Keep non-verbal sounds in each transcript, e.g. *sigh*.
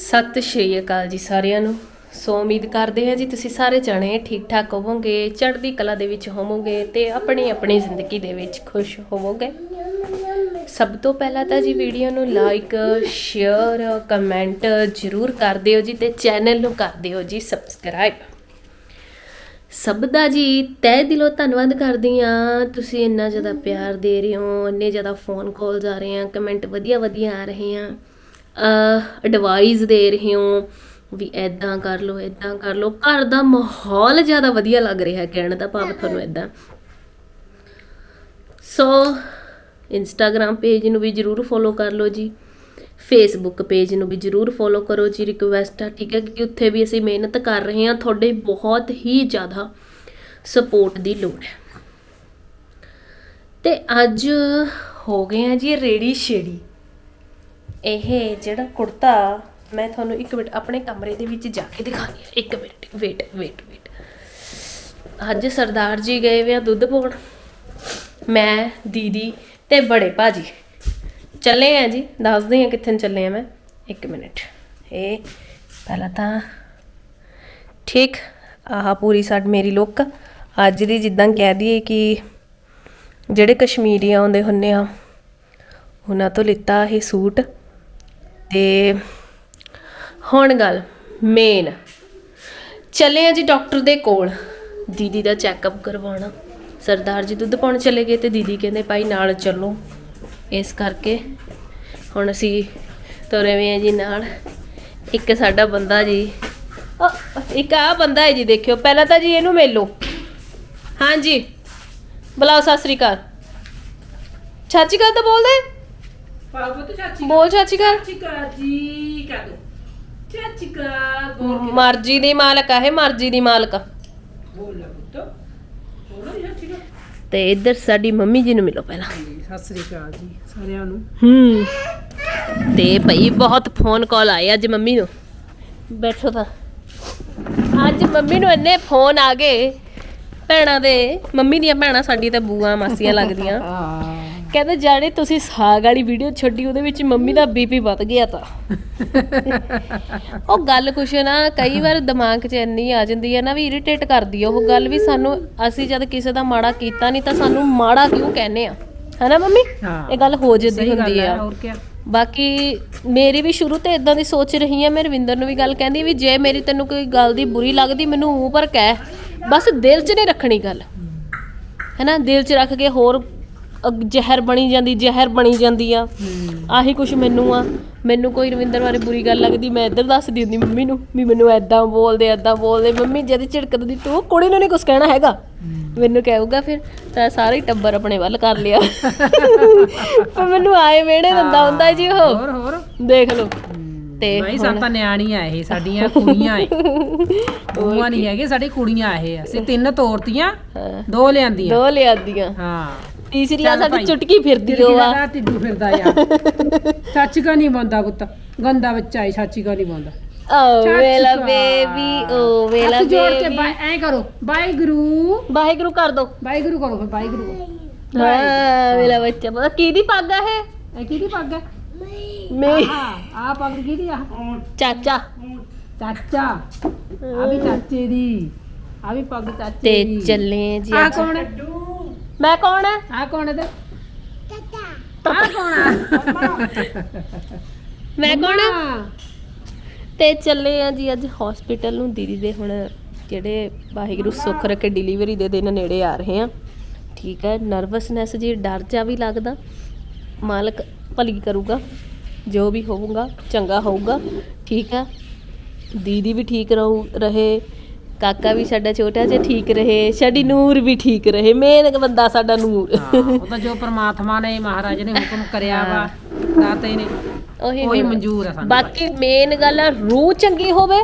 ਸਤਿ ਸ਼੍ਰੀ ਅਕਾਲ ਜੀ ਸਾਰਿਆਂ ਨੂੰ। ਸੋ ਉਮੀਦ ਕਰਦੇ ਹਾਂ ਜੀ ਤੁਸੀਂ ਸਾਰੇ ਜਾਣੇ ਠੀਕ ਠਾਕ ਹੋਵੋਗੇ, ਚੜ੍ਹਦੀ ਕਲਾ ਦੇ ਵਿੱਚ ਹੋਵੋਗੇ ਤੇ ਆਪਣੀ ਆਪਣੀ ਜ਼ਿੰਦਗੀ ਦੇ ਵਿੱਚ ਖੁਸ਼ ਹੋਵੋਗੇ। ਸਭ ਤੋਂ ਪਹਿਲਾਂ ਤਾਂ ਜੀ ਵੀਡੀਓ ਨੂੰ ਲਾਈਕ ਸ਼ੇਅਰ ਕਮੈਂਟ ਜ਼ਰੂਰ ਕਰ ਦਿਓ ਜੀ ਤੇ ਚੈਨਲ ਨੂੰ ਕਰ ਦਿਓ ਜੀ ਸਬਸਕ੍ਰਾਈਬ ਸਭ ਦਾ ਜੀ ਤਹਿ ਦਿਲੋਂ ਧੰਨਵਾਦ ਕਰਦੀ ਆ ਤੁਸੀਂ ਇੰਨਾ ਜ਼ਿਆਦਾ ਪਿਆਰ ਦੇ ਰਹੇ ਹੋ, ਇੰਨੇ ਜ਼ਿਆਦਾ ਫੋਨ ਕਾਲਸ ਆ ਰਹੇ ਆ ਕਮੈਂਟ ਵਧੀਆ ਵਧੀਆ ਆ ਰਹੇ ਆ ਐਡਵਾਈਸ ਦੇ ਰਹੇ ਹੋ ਵੀ ਐਦਾਂ ਕਰ ਲਓ ਐਦਾਂ ਕਰ ਲਓ। ਘਰ ਦਾ ਮਾਹੌਲ ਜ਼ਿਆਦਾ ਵਧੀਆ ਲੱਗ ਰਿਹਾ ਕਹਿਣ ਦਾ ਭਾਵ ਤੁਹਾਨੂੰ ਐਦਾਂ ਸੋ ਇੰਸਟਾਗ੍ਰam ਪੇਜ ਨੂੰ ਵੀ ਜਰੂਰ ਫੋਲੋ ਕਰ ਲਓ ਜੀ। ਫੇਸਬੁੱਕ ਪੇਜ ਨੂੰ ਵੀ ਜਰੂਰ ਫੋਲੋ ਕਰੋ ਜੀ ਰਿਕੁਐਸਟ ਆ, ਠੀਕ ਹੈ? ਕਿ ਉੱਥੇ ਵੀ ਅਸੀਂ ਮਿਹਨਤ ਕਰ ਰਹੇ ਹਾਂ, ਤੁਹਾਡੇ ਬਹੁਤ ਹੀ ਜ਼ਿਆਦਾ ਸਪੋਰਟ ਦੀ ਲੋੜ ਹੈ। ਤੇ ਅੱਜ ਹੋ ਗਏ ਆ ਜੀ ਰੇੜੀ ਛੇੜੀ। ਇਹ ਜਿਹੜਾ ਕੁੜਤਾ, ਮੈਂ ਤੁਹਾਨੂੰ ਇੱਕ ਮਿੰਟ ਆਪਣੇ ਕਮਰੇ ਦੇ ਵਿੱਚ ਜਾ ਕੇ ਦਿਖਾਣੀ ਹਾਂ। ਇੱਕ ਮਿੰਟ ਵੇਟ ਵੇਟ ਵੇਟ ਅੱਜ ਸਰਦਾਰ ਜੀ ਗਏ ਵੇ ਆ ਦੁੱਧ ਪਾਉਣ। ਮੈਂ, ਦੀਦੀ ਤੇ ਬੜੇ ਭਾਜੀ। ਚੱਲੇ ਆ ਜੀ, ਦੱਸਦੇ ਆ ਕਿੱਥੇ ਚੱਲੇ ਆ ਮੈਂ। ਇੱਕ ਮਿੰਟ। ਇਹ ਪਹਿਲਾਂ ਤਾਂ ਠੀਕ, ਆਹ ਪੂਰੀ ਸਾਡ ਮੇਰੀ ਲੁੱਕ। ਅੱਜ ਦੀ ਜਿੱਦਾਂ ਕਹਿ ਦਈਏ ਕਿ ਜਿਹੜੇ ਕਸ਼ਮੀਰੀ ਆਉਂਦੇ ਹੁੰਨੇ ਆ, ਉਹਨਾਂ ਤੋਂ ਲਿੱਤਾ ਇਹ ਸੂਟ। ਤੇ ਹੁਣ ਗੱਲ ਮੇਨ ਚੱਲੇ ਆ ਜੀ ਡਾਕਟਰ ਦੇ ਕੋਲ। ਦੀਦੀ ਦਾ ਚੈੱਕਅਪ ਕਰਵਾਉਣਾ। ਸਰਦਾਰ ਜੀ ਦੁੱਧ ਪਾਉਣ ਚਲੇ ਗਏ ਤੇ ਦੀਦੀ ਕਹਿੰਦੇ ਭਾਈ ਨਾਲ ਚੱਲੋ। ਇਸ ਕਰਕੇ ਹੁਣ ਅਸੀਂ ਤੁਰੇ ਵੇ ਆ ਜੀ ਨਾਲ। ਇੱਕ ਸਾਡਾ ਬੰਦਾ ਜੀ। ਇੱਕ ਆ ਬੰਦਾ ਹੈ ਜੀ ਦੇਖਿਓ। ਪਹਿਲਾਂ ਤਾਂ ਜੀ ਇਹਨੂੰ ਮਿਲ। ਹਾਂਜੀ। ਬੁਲਾਓ, ਸਤਿ ਸ੍ਰੀ ਅਕਾਲ। ਚਾਚੀ ਗੱਲ ਤਾਂ ਬੋਲਦੇ। ਪਾਪਾ ਤੇ ਚਾਚੀ ਬੋਲ ਚਾਚੀ ਗੱਲ ਚਿਕਾ ਜੀ ਕਾ ਦੋ। ਚਾਚੀ ਕਾ ਬੋਲ ਕੇ। ਮਰਜ਼ੀ ਦੀ ਮਾਲਕ ਆ ਇਹ ਮਰਜ਼ੀ ਦੀ ਮਾਲਕ। ਬੋਲ ਲੈ ਪੁੱਤ। ਬੋਲੋ ਜੀ ਚਾਚੀ ਕਾ ਤੇ ਇੱਧਰ ਸਾਡੀ ਮੰਮੀ ਜੀ ਨੂੰ ਮਿਲੋ ਪਹਿਲਾਂ। ਸਤਿ ਸ੍ਰੀ ਅਕਾਲ ਜੀ ਸਾਰਿਆਂ ਨੂੰ। ਹੂੰ। ਤੇ ਭਈ ਬਹੁਤ ਫੋਨ ਕਾਲ ਆਏ ਅੱਜ ਮੰਮੀ ਨੂੰ। ਬੈਠੋ ਤਾਂ। ਅੱਜ ਮੰਮੀ ਨੂੰ ਇੰਨੇ ਫੋਨ ਆ ਗਏ। ਭੈਣਾਂ ਦੇ ਮੰਮੀ ਦੀਆਂ ਭੈਣਾਂ ਸਾਡੀ ਤਾਂ ਬੂਆ ਮਾਸੀਆਂ ਲੱਗਦੀਆਂ। *laughs* ਹਾਂ। ਕਹਿੰਦੇ ਜਾਣੇ ਤੁਸੀਂ ਸਾਗ ਵਾਲੀ ਵੀਡੀਓ ਛੱਡੀ ਉਹਦੇ ਵਿੱਚ ਮੰਮੀ ਦਾ ਬੀਪੀ ਵੱਧ ਗਿਆ ਤਾਂ। ਉਹ ਗੱਲ ਕੁਛ ਨਾ ਕਈ ਵਾਰ ਦਿਮਾਗ 'ਚ ਇੰਨੀ ਆ ਜਾਂਦੀ ਹੈ ਨਾ ਵੀ ਇਰੀਟੇਟ ਕਰਦੀ ਉਹ ਗੱਲ ਵੀ ਸਾਨੂੰ ਅਸੀਂ ਜਦ ਕਿਸੇ ਦਾ ਮਾੜਾ ਕੀਤਾ ਨਹੀਂ ਤਾਂ ਸਾਨੂੰ ਮਾੜਾ ਕਿਉਂ ਕਹਿੰਦੇ ਆ? ਹਨਾ ਮੰਮੀ? ਹਾਂ ਇਹ ਗੱਲ ਹੋ ਜਾਂਦੀ ਸਹੀ ਹੁੰਦੀ ਹੈ ਆ। ਹੋਰ ਕੀ ਬਾਕੀ ਮੇਰੀ ਵੀ ਸ਼ੁਰੂ ਤੋਂ ਇਦਾਂ ਦੀ ਸੋਚ ਰਹੀ ਆ ਮੈਂ ਰਵਿੰਦਰ ਨੂੰ ਵੀ ਗੱਲ ਕਹਿੰਦੀ ਵੀ ਜੇ ਮੇਰੀ ਤੈਨੂੰ ਕੋਈ ਗੱਲ ਦੀ ਬੁਰੀ ਲੱਗਦੀ ਮੈਨੂੰ ਮੂੰਹ ਪਰ ਕਹਿ। ਬਸ ਦਿਲ 'ਚ ਨਹੀਂ ਰੱਖਣੀ ਗੱਲ। ਹੈਨਾ ਦਿਲ 'ਚ ਰੱਖ ਕੇ ਹੋਰ ਅਗ- ਜ਼ਹਿਰ ਬਣੀ ਜਾਂਦੀ ਜ਼ਹਿਰ ਬਣੀ ਜਾਂਦੀ ਆ। ਆਹੀ ਕੁਛ ਮੈਨੂੰ ਆ। ਮੈਨੂੰ ਕੋਈ ਰਵਿੰਦਰ ਬਾਰੇ ਬੁਰੀ ਗੱਲ ਲੱਗਦੀ ਮੈਂ ਇੱਧਰ ਦੱਸਦੀ ਹੁੰਦੀ ਮੰਮੀ ਨੂੰ ਵੀ ਮੈਨੂੰ ਐਦਾਂ ਬੋਲਦੇ ਐਦਾਂ ਬੋਲਦੇ। ਮੰਮੀ ਜਦ ਝਿੜਕਦੀ ਤੂੰ ਕੁੜੀ ਨੂੰ ਨਹੀਂ ਕੁਛ ਕਹਿਣਾ ਹੈਗਾ। ਮੈਨੂੰ ਕਹੂਗਾ ਫਿਰ ਤਾਂ ਸਾਰਾ ਹੀ ਟੱਬਰ ਆਪਣੇ ਵੱਲ ਕਰ ਲਿਆ। ਪਰ ਮੈਨੂੰ ਆਏ ਵੇੜੇ ਦਿੰਦਾ ਹੁੰਦਾ ਜੀ ਉਹ। ਹੋਰ ਹੋਰ। ਦੇਖ ਲਓ। ਤੇ ਭਾਈ ਸਭ ਤਾਂ ਨਿਆਣੀਆਂ ਇਹ ਸਾਡੀਆਂ ਕੁੜੀਆਂ ਇਹ। *laughs* ਬੂਆਂ ਨਹੀਂ ਹੈਗੇ ਸਾਡੀ ਕੁੜੀਆਂ ਇਹ ਅਸੀਂ ਤਿੰਨ ਤੋਰਤੀਆਂ ਹਾਂ, ਦੋ ਲਿਆਂਦੀਆਂ। ਦੋ ਲਿਆਦੀਆਂ। ਹਾਂ। ਤੀਸਰੀ ਆ ਚੱਲ ਸਾਡੀ ਭਾਈ। ਚੁਟਕੀ ਫਿਰਦੀ ਤੇਰੀ ਉਹ ਆ। ਦਾ ਟਿੱਡੂ ਫਿਰਦਾ ਯਾਰ ਚਾਚੀ ਕਾ ਨਹੀਂ ਬੰਦਾ ਪੁੱਤ ਗੰਦਾ ਬੱਚਾ ਹੈ ਚਾਚੀ ਕਾ ਨਹੀਂ ਬੰਦਾ ਓ ਚਾਚੀ ਵੇਲਾ ਕਾ। ਬੇਬੀ ਓ ਵੇਲਾ ਹੱਥ ਜੋੜ ਕੇ ਬੇਬੀ। ਬਾਈ ਐ ਕਰੋ। ਵਾਹਿਗੁਰੂ। ਵਾਹਿਗੁਰੂ ਕਰ ਦੋ। ਵਾਹਿਗੁਰੂ ਕਰੋ ਫਿਰ ਵਾਹਿਗੁਰੂ ਹਾਂ ਵੇਲਾ ਬੱਚਾ ਪਤਾ ਕਿਹਦੀ ਪੱਗ ਆ ਇਹ? ਇਹ ਕਿਹਦੀ ਪੱਗ ਹੈ ਮੇਰੀ ਆਹ ਆਹ ਪੱਗ ਕਿਹਦੀ ਆ? ਚਾਚਾ। ਚਾਚਾ। ਆ ਵੀ ਚਾਚੇ ਦੀ। ਆ ਵੀ ਪੱਗ ਚਾਚੇ ਤੇ ਦੀ। ਚੱਲੇ ਜੀ ਆ ਅੱਜ। ਕੌਣ ਹੈ ਮੈਂ ਕੌਣ ਆ? ਆ ਕੌਣ ਹੈ ਤੇ? ਆ ਕੌਣ ਆ? *laughs* ਮੈਂ ਕੌਣ ਆ। ਤੇ ਚੱਲੇ ਆ ਜੀ ਅੱਜ ਹਸਪੀਟਲ ਨੂੰ। ਦੀਦੀ ਦੇ ਹੁਣ ਜਿਹੜੇ ਵਾਹਿਗੁਰੂ ਸੁੱਖ ਰੱਖੇ ਡਿਲੀਵਰੀ ਦੇ ਦਿਨ ਨੇੜੇ ਆ ਰਹੇ ਆ। ਠੀਕ ਹੈ ਨਰਵਸਨੈਸ ਜੀ ਡਰ ਜਾ ਵੀ ਲੱਗਦਾ ਮਾਲਕ ਭਲੀ ਕਰੂਗਾ ਜੋ ਵੀ ਹੋਊਗਾ ਚੰਗਾ ਹੋਊਗਾ। ਠੀਕ ਹੈ ਦੀਦੀ ਵੀ ਠੀਕ ਰਹੂ ਰਹੇ। ਕਾਕਾ ਵੀ ਸਾਡਾ ਛੋਟਾ ਜਿਹਾ ਠੀਕ ਰਹੇ ਸਾਡੀ ਨੂਰ ਵੀ ਠੀਕ ਰਹੇ ਮੇਨ ਬੰਦਾ ਸਾਡਾ ਨੂਰ। ਉਹ ਤਾਂ ਜੋ ਪ੍ਰਮਾਤਮਾ ਨੇ ਮਹਾਰਾਜ ਨੇ ਹੁਕਮ ਕਰਿਆ ਵਾ ਦਾਤੇ ਨੇ ਉਹੀ ਉਹੀ। ਮਨਜ਼ੂਰ ਆ ਸਾਨੂੰ। ਬਾਕੀ ਮੇਨ ਗੱਲ ਆ ਰੂਹ ਚੰਗੀ ਹੋਵੇ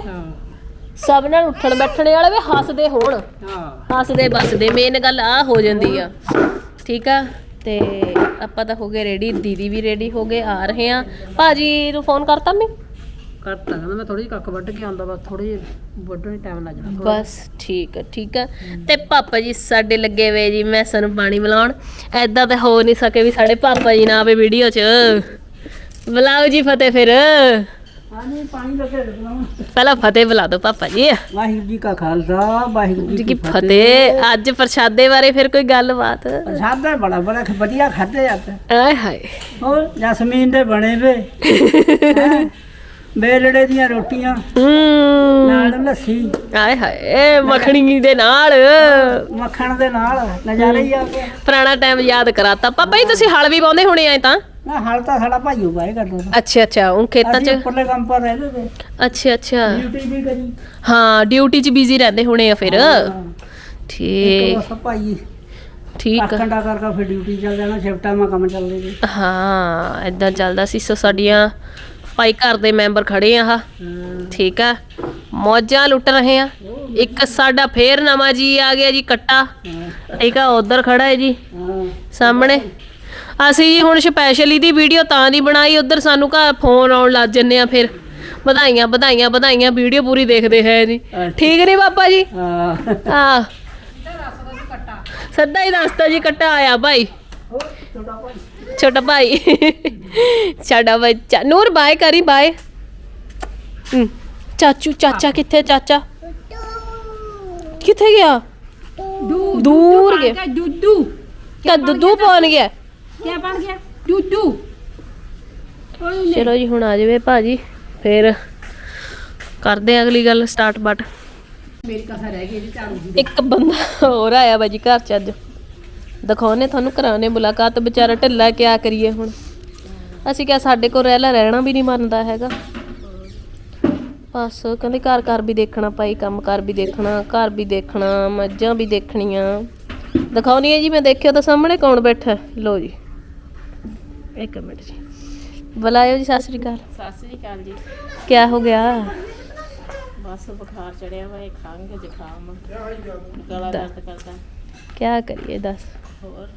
ਸਭ ਨਾਲ ਉੱਠਣ ਬੈਠਣੇ ਵਾਲੇ ਵੀ ਹੱਸਦੇ ਹੋਣ। ਹਾਂ। ਹੱਸਦੇ ਬਸਦੇ ਮੇਨ ਗੱਲ ਆ ਹੋ ਜਾਂਦੀ ਆ। ਠੀਕ ਆ? ਤੇ ਆਪਾਂ ਤਾਂ ਹੋ ਗਏ ਰੈਡੀ ਦੀਦੀ ਵੀ ਰੈਡੀ ਹੋ ਗਏ ਆ ਰਹੇ ਆ। ਭਾਜੀ ਨੂੰ ਫੋਨ ਕਰਤਾ ਮੈਂ? ਕਰਤਾ ਕਹਿੰਦਾ ਮੈਂ ਥੋੜੀ ਜਿਹੀ ਕੱਖ ਵੱਢ ਕੇ ਆਉਂਦਾ ਬਸ ਥੋੜੀ ਜਿਹੀ ਵੱਢਣ ਨੂੰ ਟਾਈਮ ਲੱਗ ਜਾਣਾ ਥੋੜ੍ਹਾ ਬਸ ਠੀਕ ਆ ਠੀਕ ਆ ਤੇ ਪਾਪਾ ਜੀ ਸਾਡੇ ਲੱਗੇ ਵੇ ਜੀ ਮੈਂ ਸਾਨੂੰ ਪਾਣੀ ਮਿਲਾਉਣ। ਐਦਾਂ ਤਾਂ ਹੋ ਨਹੀਂ ਸਕੇ ਵੀ ਸਾਡੇ ਪਾਪਾ ਜੀ ਨਾ ਆਵੇ ਵੀਡੀਓ 'ਚ। ਬੁਲਾਓ ਜੀ ਫਤਿਹ ਫਿਰ। ਹਾਂਜੀ ਪਾਣੀ ਲੱਗੇ ਰੁਕਣਾ ਪਹਿਲਾਂ ਫਤਿਹ ਬੁਲਾ ਦਿਓ ਪਾਪਾ ਜੀ। ਵਾਹਿਗੁਰੂ ਜੀ ਕਾ ਖਾਲਸਾ ਵਾਹਿਗੁਰੂ ਜੀ ਜੀ ਕੀ ਫਤਿਹ। ਅੱਜ ਪ੍ਰਸ਼ਾਦੇ ਬਾਰੇ ਫਿਰ ਕੋਈ ਗੱਲਬਾਤ? ਪ੍ਰਸ਼ਾਦਾ ਬੜਾ ਬੜਾ ਵਧੀਆ ਖਾਦੇ ਜਾਂਦੇ ਆਏ ਹਾਏ। ਹੋਰ ਜਸਮੀਨ ਦੇ ਬਣੇ ਵੇ। ਹੈਂ। *laughs* ਬੇਲੜੇ ਦੀਆਂ ਰੋਟੀਆਂ ਹੂੰ। ਨਾਲ ਲੱਸੀ। ਆਏ ਹਾਏ ਮੱਖਣੀ ਦੇ ਨਾਲ। ਮੱਖਣ ਦੇ ਨਾਲ ਨਜ਼ਾਰੇ ਹੀ ਆ ਗਏ। ਪੁਰਾਣਾ ਟਾਈਮ ਯਾਦ ਕਰਾਤਾ। ਪਾਪਾ ਜੀ ਤੁਸੀਂ ਹਲ ਵੀ ਪਾਉਂਦੇ ਹੋਣੇ ਆਏ ਤਾਂ? ਨਾ ਹਾਲ ਤਾਂ ਸਾਡਾ ਭਾਈਓ ਬਾਏ ਕਰਦਾ। ਅੱਛਾ ਅੱਛਾ ਉਹ ਖੇਤਾਂ 'ਚ? ਉੱਪਰਲੇ ਕੰਮ ਪਰ ਰਹਿੰਦੇ ਤੇ ਅੱਛਾ ਅੱਛਾ। ਡਿਊਟੀ ਵੀ ਕਰੀ। ਹਾਂ ਡਿਊਟੀ 'ਚ ਬਿਜ਼ੀ ਰਹਿੰਦੇ ਹੋਣੇ ਆ ਫਿਰ। ਠੀਕ। ਬਸ ਭਾਈ ਠੀਕ। ਆ। ਘੰਟਾ ਕਰਕੇ ਫਿਰ ਡਿਊਟੀ ਚੱਲ ਜਾਣਾ ਸ਼ਿਫਟਾਂ ਮਾ ਕੰਮ ਚੱਲਦੇ ਜੀ ਹਾਂ ਇਦਾਂ ਚੱਲਦਾ ਸੀ। ਸੋ ਸਾਡੀਆਂ ਭਾਈ ਘਰ ਦੇ ਮੈਂਬਰ ਖੜੇ ਆ ਆਹ। ਠੀਕ ਆ। ਮੌਜਾਂ ਲੁੱਟ ਰਹੇ ਆ। ਇੱਕ ਸਾਡਾ ਫੇਰ ਨਵਾਂ ਜੀ ਆ ਗਿਆ ਜੀ ਕੱਟਾ। ਠੀਕ ਆ ਉਧਰ ਖੜਾ ਹੈ ਜੀ। ਹਾਂ। ਸਾਹਮਣੇ। ਅਸੀਂ ਜੀ ਹੁਣ ਸਪੈਸ਼ਲੀ ਦੀ ਵੀਡੀਓ ਤਾਂ ਨਹੀਂ ਬਣਾਈ ਉਧਰ ਸਾਨੂੰ ਘਰ ਫੋਨ ਆਉਣ ਲੱਗ ਜੰਨੇ ਆ ਫਿਰ। ਵਧਾਈਆਂ ਵਧਾਈਆਂ ਵਧਾਈਆਂ ਵੀਡੀਓ ਪੂਰੀ ਦੇਖਦੇ ਹੈ ਜੀ। ਠੀਕ ਨਹੀਂ ਬਾਬਾ ਜੀ? ਹਾਂ। ਆ। ਸੱਦਾ ਹੀ ਦੱਸਤਾ ਜੀ ਕੱਟਾ। ਆਇਆ ਭਾਈ। ਛੋਟਾ ਭਾਈ। ਸਾਡਾ ਬੱਚਾ ਨੂਰ ਬਾਏ ਕਰੀ ਬਾਏ ਚਾਚੂ ਚਾਚਾ ਕਿੱਥੇ ਚਾਚਾ? ਕਿੱਥੇ ਗਿਆ? ਦੂਰ ਗਿਆ। ਦੁੱਦੂ। ਕਾ ਦੁੱਧੂ ਪਹੁੰਚ ਗਿਆ ਕੀ ਬਣ ਗਿਆ? ਦੁੱਦੂ। ਚਲੋ ਜੀ ਹੁਣ ਆ ਜਾਵੇ ਭਾਜੀ। ਫਿਰ ਕਰਦੇ ਆ ਅਗਲੀ ਗੱਲ ਸਟਾਰਟ ਬਟ ਮੇਰੀ ਕਸਾ ਰਹਿ ਗਈ ਜੀ ਝਾੜੂ ਦੀ ਇੱਕ ਬੰਦਾ ਹੋਰ ਆਇਆ ਬਾਜੀ ਘਰ ਚ ਅੱਜ। ਦਿਖਾਉਣੇ ਤੁਹਾਨੂੰ ਕਰਾਉਣੇ ਮੁਲਾਕਾਤ ਵਿਚਾਰਾ ਢਿੱਲਾ ਕਿਆ ਕਰੀਏ ਹੁਣ। ਅਸੀਂ ਕਿਹਾ ਸਾਡੇ ਕੋਲ ਰਹਿ ਲੈ ਰਹਿਣਾ ਵੀ ਨਹੀਂ ਮੰਨਦਾ ਹੈਗਾ। ਬਸ ਕਹਿੰਦੇ ਘਰ ਘਰ ਵੀ ਦੇਖਣਾ ਪਾਈ ਕੰਮ ਕਰ ਵੀ ਦੇਖਣਾ ਘਰ ਵੀ ਦੇਖਣਾ ਮੱਝਾਂ ਵੀ ਦੇਖਣੀਆਂ। ਦਿਖਾਉਣੀ ਹੈ ਜੀ ਮੈਂ ਦੇਖਿਓ ਤਾਂ ਸਾਹਮਣੇ ਕੌਣ ਬੈਠਾ? ਲਓ ਜੀ। ਇੱਕ ਮਿੰਟ ਜੀ। ਬੁਲਾਇਓ ਜੀ ਸਤਿ ਸ੍ਰੀ ਅਕਾਲ। ਸਤਿ ਸ੍ਰੀ ਅਕਾਲ ਜੀ। ਕਿਆ ਹੋ ਗਿਆ? ਬਸ ਬੁਖਾਰ ਚੜਿਆ ਵਾ ਖੰਘ ਜ਼ੁਕਾਮ। ਗਲਾ ਦਰਦ ਕਰਦਾ। ਕਿਆ ਕਰੀਏ ਦੱਸ। ਹੋਰ?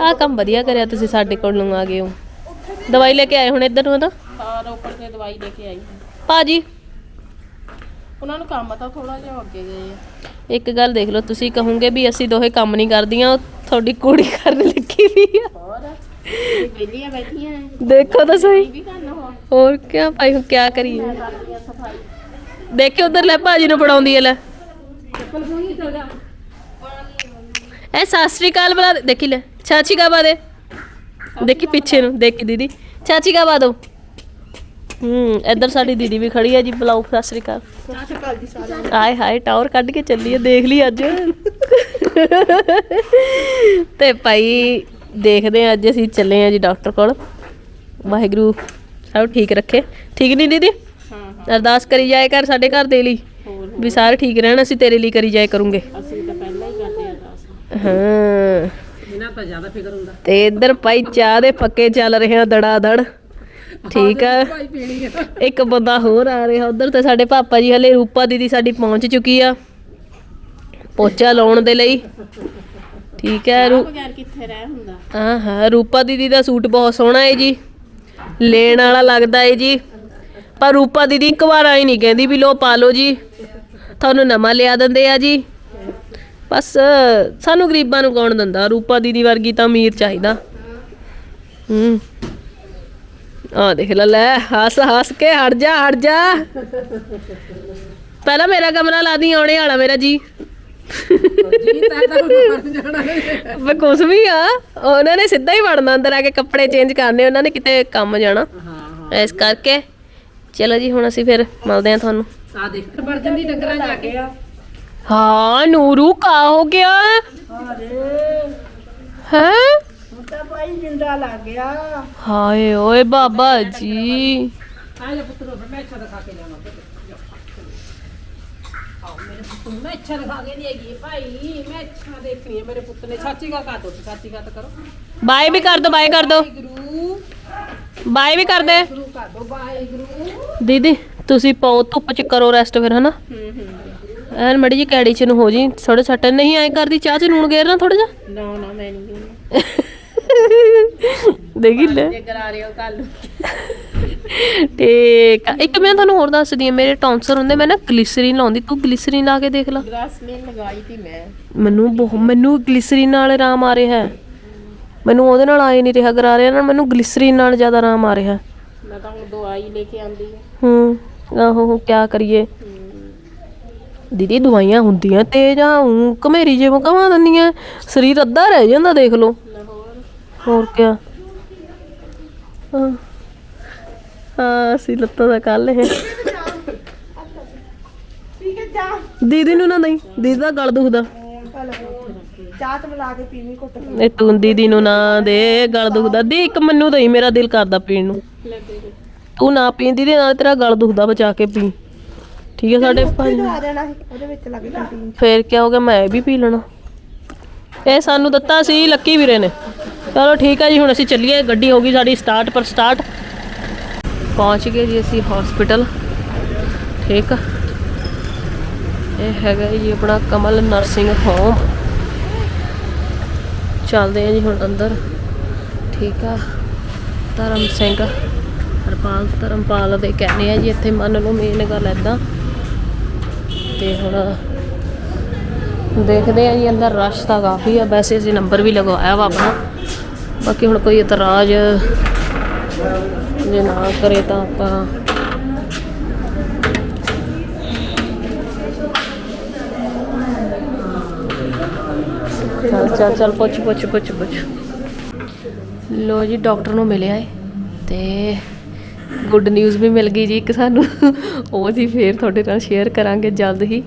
ਆਹ ਕੰਮ ਵਧੀਆ ਕਰਿਆ ਤੁਸੀਂ ਸਾਡੇ ਕੋਲ ਨੂੰ ਆ ਗਏ ਹੋ। ਦਵਾਈ ਲੈ ਕੇ ਆਏ ਹੁਣ ਇੱਧਰ ਨੂੰ ਨਾ ਹਾਂ ਰੋਪੜ ਤੇ ਦਵਾਈ ਲੈ ਕੇ ਆਈ ਹਾਂ। ਭਾਜੀ। ਉਹਨਾਂ ਨੂੰ ਕੰਮ ਤਾਂ ਥੋੜਾ ਜਿਹਾ ਅੱਗੇ ਗਏ ਆ। ਇੱਕ ਗੱਲ ਦੇਖ ਲਓ ਤੁਸੀਂ ਕਹੋਗੇ ਵੀ ਅਸੀਂ ਦੋਹੇ ਕੰਮ ਨਹੀਂ ਕਰਦੀਆਂ ਤੁਹਾਡੀ ਕੁੜੀ ਕਰਨ ਲੱਗੀ ਵੀ ਆ। ਹੋਰ? ਇਹ ਵਿਹਲੀਆਂ ਬੈਠੀਆਂ ਐ ਦੇਖੋ ਤਾਂ ਸਹੀ। ਹੋਰ ਕਿਆ ਭਾਈ ਹੁਣ ਕਿਆ ਕਰੀਏ? ਦੇਖੇ ਉਧਰ ਲੈ ਭਾਜੀ ਨੂੰ ਪੜਾਉਂਦੀ ਐ ਲੈ। ਐ ਸਤਿ ਸ੍ਰੀ ਅਕਾਲ ਬੁਲਾ ਦੇਖੀ ਲੈ ਚਾਚੀ ਕਾ ਬਾਦੇ ਦੇਖੀ ਪਿੱਛੇ ਨੂੰ ਦੇਖੀ ਦੀਦੀ। ਚਾਚੀ ਕਾ ਬਾਦੋ। ਹੂੰ ਇੱਧਰ ਸਾਡੀ ਦੀਦੀ ਵੀ ਖੜੀ ਹੈ ਜੀ ਬੁਲਾਓ ਸਤਿ ਸ੍ਰੀ ਅਕਾਲ। ਆਏ ਹਾਏ ਟਾਵਰ ਕੱਢ ਕੇ ਚੱਲੀ ਹੈ ਦੇਖ ਲਈ ਅੱਜ। ਤੇ ਭਾਈ ਦੇਖਦੇ ਆ ਅੱਜ ਅਸੀਂ ਚੱਲੇ ਆ ਜੀ ਡਾਕਟਰ ਕੋਲ। ਵਾਹਿਗੁਰੂ ਸਭ ਠੀਕ ਰੱਖੇ। ਠੀਕ ਨਹੀਂ ਦੀਦੀ? ਹਾਂ ਹਾਂ ਅਰਦਾਸ ਕਰੀ ਜਾਏ ਕਰ ਸਾਡੇ ਘਰ ਦੇ ਲਈ। ਵੀ ਸਾਰੇ ਠੀਕ ਰਹਿਣ ਅਸੀਂ ਤੇਰੇ ਲਈ ਕਰੀ ਜਾਏ ਕਰੂੰਗੇ। ਅਸੀਂ ਤਾਂ ਪਹਿਲਾਂ ਹੀ ਕਰਦੇ ਆ ਦੱਸ ਹਾਂ। ਇਹਨਾਂ ਤਾਂ ਜ਼ਿਆਦਾ ਫਿਕਰ ਹੁੰਦਾ। ਤੇ ਇੱਧਰ ਭਾਈ ਚਾਹ ਦੇ ਪੱਕੇ ਚੱਲ ਰਹੇ ਆ ਦੜਾ ਦੜ ਠੀਕ ਆ। ਭਾਈ ਪੀਣੀ ਹੈ ਇੱਕ ਬੰਦਾ ਹੋਰ ਆ ਰਿਹਾ। ਉਧਰ ਤੇ ਸਾਡੇ ਪਾਪਾ ਜੀ ਹਲੇ ਰੂਪਾ ਦੀਦੀ ਸਾਡੀ ਪਹੁੰਚ ਚੁੱਕੀ ਆ। ਪੋਚਾ ਲਾਉਣ ਦੇ ਲਈ। ਠੀਕ ਹੈ ਰੂ ਬਗੈਰ ਕਿੱਥੇ ਰਹਿ ਹੁੰਦਾ। ਹਾਂ ਹਾਂ ਰੂਪਾ ਦੀਦੀ ਦਾ ਸੂਟ ਬਹੁਤ ਸੋਹਣਾ ਹੈ ਜੀ। ਲੈਣ ਵਾਲਾ ਲੱਗਦਾ ਹੈ ਜੀ। ਪਰ ਰੂਪਾ ਦੀਦੀ ਇੱਕ ਵਾਰ ਆਈ ਨਹੀਂ ਕਹਿੰਦੀ ਵੀ ਲੋ ਪਾ ਲਓ ਜੀ। ਤੁਹਾਨੂੰ ਨਵਾਂ ਲਿਆ ਦਿੰਦੇ ਆ ਜੀ। ਬਸ, ਸਾਨੂੰ ਗਰੀਬਾਂ ਨੂੰ ਕੌਣ ਦਿੰਦਾ? ਰੂਪਾ ਦੀਦੀ ਵਰਗੀ ਤਾਂ ਅਮੀਰ ਚਾਹੀਦਾ। ਹੂੰ। ਆ ਦੇਖ ਲੈ ਲੈ, ਹੱਸ ਹੱਸ ਕੇ ਹਟ ਜਾ ਹਟ ਜਾ। ਪਹਿਲਾਂ ਮੇਰਾ ਕਮਰਾ ਲਾ ਦੀ, ਆਉਣੇ ਵਾਲਾ ਮੇਰਾ ਜੀ। ਜੀ ਤਾਂ ਤਾਂ ਮਰ ਜਾਣਾ ਮੈਂ ਕੁਛ ਵੀ ਆ, ਉਹਨਾਂ ਨੇ ਸਿੱਧਾ ਹੀ ਵੜਨਾ ਅੰਦਰ ਆ ਕੇ ਕੱਪੜੇ ਚੇਂਜ ਕਰਨੇ, ਉਹਨਾਂ ਨੇ ਕਿਤੇ ਕੰਮ ਜਾਣਾ। ਹਾਂ ਇਸ ਕਰਕੇ। ਚਲੋ ਜੀ, ਹੁਣ ਅਸੀਂ ਫਿਰ ਮਿਲਦੇ ਹਾਂ ਤੁਹਾਨੂੰ। ਆ ਦੇਖ ਵੜ ਜਾਂਦੀ ਡੰਗਰਾਂ ਜਾ ਕੇ। ਆ ਜਾ ਪੁੱਤਰੋ ਮੈਂ ਇੱਛਾ ਦਿਖਾ ਕੇ ਜਾਵਾਂ ਆਓ ਮੇਰੇ ਪੁੱਤ ਨੂੰ ਮੈਂ ਇੱਛਾ ਦਿਖਾ ਕੇ ਨਹੀਂ ਹੈਗੀ ਭਾਈ ਮੈਂ ਇੱਛਾ ਦੇਖਣੀ ਹੈ ਮੇਰੇ ਪੁੱਤ ਨੇ ਚਾਚੀ ਕਾ ਕਾ ਤੋ ਚਾਚੀ ਕਾ ਕਰੋ ਬਾਏ ਵੀ ਕਰ ਦੋ ਬਾਏ ਕਰ ਦੋ ਗੁਰੂ ਬਾਏ ਵੀ ਕਰ ਦੇ ਗੁਰੂ ਕਰ ਦੋ ਵਾਹਿਗੁਰੂ ਦੀਦੀ ਤੁਸੀਂ ਪਾਓ ਧੁੱਪ ਚ ਕਰੋ ਰੈਸਟ ਫਿਰ ਹਨਾ ਹੂੰ ਹੂੰ ਐਨ ਮੜੀ ਜੀ ਕੈੜੀ ਚ ਨੂੰ ਹੋ ਜੀ ਥੋੜੇ ਸੱਟ ਨਹੀਂ ਐ ਕਰਦੀ ਚਾਹ ਚ ਨੂਣ ਗੇਰ ਨਾ ਥੋੜਾ ਜਿਹਾ। ਨਾ ਨਾ ਮੈਂ ਨਹੀਂ ਗਈ ਦੇਖੀ ਲੈ। ਜੇ ਕਰਾ ਰਹੇ ਹੋ ਕੱਲ ਠੀਕ। ਇੱਕ ਮੈਂ ਤੁਹਾਨੂੰ ਹੋਰ ਦੱਸਦੀ ਆ ਮੇਰੇ ਟੌਂਸਰ ਹੁੰਦੇ ਮੈਂ ਨਾ ਗਲਿਸਰੀਨ ਲਾਉਂਦੀ ਤੂੰ ਗਲਿਸਰੀਨ ਲਾ ਕੇ ਦੇਖ ਲੈ। ਗ੍ਰਾਸਲੀਨ ਲਗਾਈ ਤੀ ਮੈਂ। ਮੈਨੂੰ ਬਹੁਤ ਮੈਨੂੰ ਗਲਿਸਰੀਨ ਨਾਲ ਆਰਾਮ ਆ ਰਿਹਾ। ਹੈ ਮੈਨੂੰ ਉਹਦੇ ਨਾਲ ਆਏ ਨਹੀਂ ਰਿਹਾ ਗਰਾਰੇ ਨਾਲ ਮੈਨੂੰ ਗਲਿਸਰੀਨ ਨਾਲ ਜ਼ਿਆਦਾ ਆਰਾਮ ਆ ਰਿਹਾ। ਮੈਂ ਤਾਂ ਹੁਣ ਦਵਾਈ ਲੈ ਕੇ ਆਂਦੀ ਹਾਂ। ਹੂੰ ਆਹੋ ਕਿਆ ਕਰੀਏ। ਦੀਦੀ ਦਵਾਈਆਂ ਹੁੰਦੀਆਂ ਤੇ ਆ ਊਂ ਘਮੇਰੀ ਜਿਵੇਂ ਕਵਾਂ ਦਿੰਦੀਆਂ, ਸਰੀਰ ਅੱਧਾ ਰਹਿ ਜਾਂਦਾ ਦੇਖ ਲਓ। ਹੋਰ ਕਿਆ? ਹਾਂ। ਅਸੀਂ ਲੱਤਾਂ ਦਾ ਕੱਲ ਹੈ ਦੀਦੀ ਨੂੰ ਨਾ ਨਹੀਂ ਦੀਦੀ ਦਾ ਗਲ ਦੁਖਦਾ। ਚਾਹ ਚ ਮਿਲਾ ਕੇ ਪੀਣੀ ਘੁੱਟ ਇਹ ਤੂੰ ਦੀਦੀ ਨੂੰ ਨਾ ਦੇ, ਗਲ ਦੁਖਦਾ। ਦੀ ਇੱਕ ਮੈਨੂੰ ਦਈ, ਮੇਰਾ ਦਿਲ ਕਰਦਾ ਪੀਣ ਨੂੰ। ਤੂੰ ਨਾ ਪੀਂਦੀ ਦੇ ਨਾਲ ਤੇਰਾ ਗਲ ਦੁਖਦਾ ਬਚਾ ਕੇ ਪੀ। ਠੀਕ ਹੈ ਸਾਡੇ ਭਾਜੀ। ਆ ਦੇਣਾ ਸੀ ਉਹਦੇ ਵਿੱਚ ਲੱਗੇ ਕੰਟੀਨ ਫੇਰ ਕਿਆ ਹੋ ਗਿਆ ਮੈਂ ਇਹ ਵੀ ਪੀ ਲੈਣਾ। ਇਹ ਸਾਨੂੰ ਦਿੱਤਾ ਸੀ ਲੱਕੀ ਵੀਰੇ ਨੇ। ਚਲੋ ਠੀਕ ਹੈ ਜੀ ਹੁਣ ਅਸੀਂ ਚੱਲੀਏ ਗੱਡੀ ਹੋ ਗਈ ਸਾਡੀ ਸਟਾਰਟ ਪਰ ਸਟਾਰਟ ਪਹੁੰਚ ਗਏ ਜੀ ਅਸੀਂ ਹਸਪੀਟਲ ਠੀਕ ਆ। ਇਹ ਹੈਗਾ ਜੀ ਆਪਣਾ ਕਮਲ ਨਰਸਿੰਗ ਹੋਮ ਚੱਲਦੇ ਆ ਜੀ ਹੁਣ ਅੰਦਰ। ਠੀਕ ਆ। ਧਰਮ ਸਿੰਘ ਹਰਪਾਲ ਧਰਮਪਾਲ ਦੇ ਕਹਿੰਦੇ ਆ ਜੀ ਇੱਥੇ ਮੰਨ ਲਓ ਮੇਨ ਗੱਲ ਐਦਾਂ ਤੇ ਹੁਣ ਦੇਖਦੇ ਆ ਜੀ, ਅੰਦਰ ਰਸ਼ ਤਾਂ ਕਾਫੀ ਆ। ਵੈਸੇ ਅਸੀਂ ਨੰਬਰ ਵੀ ਲਗਵਾਇਆ ਵਾ ਆਪਣਾ। ਬਾਕੀ ਹੁਣ ਕੋਈ ਇਤਰਾਜ਼ ਜੇ ਨਾ ਕਰੇ ਤਾਂ ਆਪਾਂ ਚੱਲ ਚੱਲ ਚੱਲ, ਪੁੱਛ ਪੁੱਛ ਪੁੱਛ ਪੁੱਛ। ਲੋ ਜੀ, ਡਾਕਟਰ ਨੂੰ ਮਿਲਿਆ ਏ ਤੇ ਗੁੱਡ ਨਿਊਜ਼ ਵੀ ਮਿਲ ਗਈ ਜੀ ਇੱਕ ਸਾਨੂੰ। ਉਹ ਜੀ ਫੇਰ ਤੁਹਾਡੇ ਨਾਲ ਸ਼ੇਅਰ ਕਰਾਂਗੇ ਜਲਦ ਹੀ।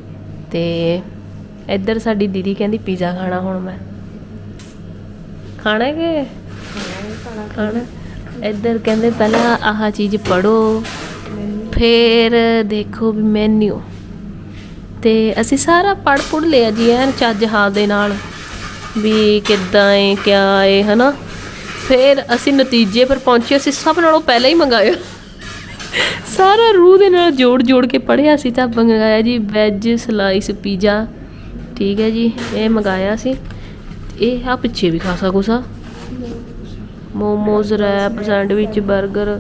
ਤੇ ਇੱਧਰ ਸਾਡੀ ਦੀਦੀ ਕਹਿੰਦੀ ਪੀਜ਼ਾ ਖਾਣਾ ਹੁਣ ਮੈਂ। ਖਾਣਾ ਹੈ ਕਿ? ਖਾਣਾ। ਇੱਧਰ ਕਹਿੰਦੇ ਪਹਿਲਾਂ ਆਹ ਚੀਜ਼ ਪੜੋ ਫੇਰ ਦੇਖੋ ਵੀ ਮੈਨੂ ਤੇ ਅਸੀਂ ਸਾਰਾ ਪੜ ਪੁੜ ਲਿਆ ਜੀ, ਐਨ ਚੱਜ ਹਾਲ ਦੇ ਨਾਲ। ਵੀ ਕਿੱਦਾਂ ਏ, ਕਿਆ ਏ, ਹਨਾ? ਫਿਰ ਅਸੀਂ ਨਤੀਜੇ ਪਰ ਪਹੁੰਚੇ, ਅਸੀਂ ਸਭ ਨਾਲੋਂ ਪਹਿਲਾਂ ਹੀ ਮੰਗਾਇਆ ਸਾਰਾ ਰੂਹ ਦੇ ਨਾਲ ਜੋੜ ਜੋੜ ਕੇ ਪੜਿਆ ਸੀ ਤਾਂ ਮੰਗਾਇਆ ਜੀ ਵੈਜ ਸਲਾਈਸ ਪੀਜ਼ਾ ਠੀਕ ਹੈ ਜੀ, ਇਹ ਮੰਗਾਇਆ ਸੀ। ਇਹ ਆ ਪਿੱਛੇ ਵੀ ਖਾਸਾ ਕੁਸਾ ਮੋਮੋਜ਼ ਰੈਪ ਸੈਂਡਵਿਚ 버ਗਰ